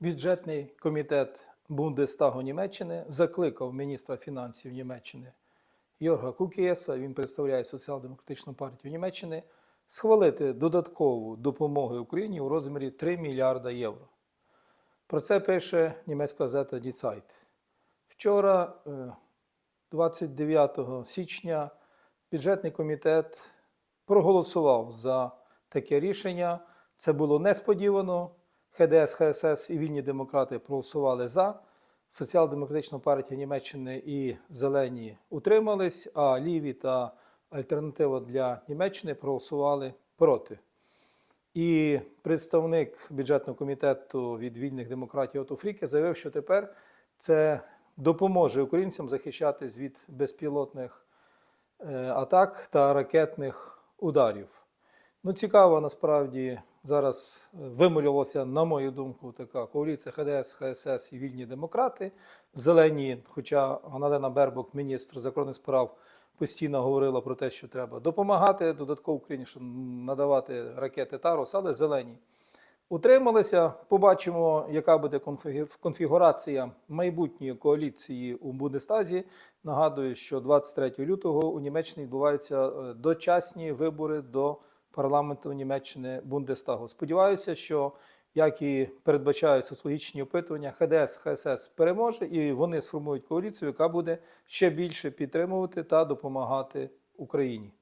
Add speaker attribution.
Speaker 1: Бюджетний комітет Бундестагу Німеччини закликав міністра фінансів Німеччини Йорга Кукієса, він представляє Соціал-демократичну партію Німеччини, схвалити додаткову допомогу Україні у розмірі 3 мільярда євро. Про це пише німецька газета Die Zeit. Вчора, е, 29 січня, бюджетний комітет проголосував за таке рішення. Це було несподівано. ХДС, ХСС і вільні демократи проголосували за. Соціал-демократична партія Німеччини і Зелені утримались, а ліві та альтернатива для Німеччини проголосували проти. І представник бюджетного комітету від вільних демократів Ото Фріке заявив, що тепер це допоможе українцям захищатись від безпілотних е, атак та ракетних ударів. Ну, цікаво, насправді зараз е, вималювалася, на мою думку, така коаліція ХДС, ХСС і вільні демократи. Зелені, хоча Аналена Бербок, міністр закордонних справ, постійно говорила про те, що треба допомагати додатково Україні, щоб надавати ракети Тарос, але зелені утрималися. Побачимо, яка буде конфігурація майбутньої коаліції у Бундестазі. Нагадую, що 23 лютого у Німеччині відбуваються е, дочасні вибори до парламенту Німеччини Бундестагу. Сподіваюся, що як і передбачають соціологічні опитування, ХДС, ХСС переможе і вони сформують коаліцію, яка буде ще більше підтримувати та допомагати Україні.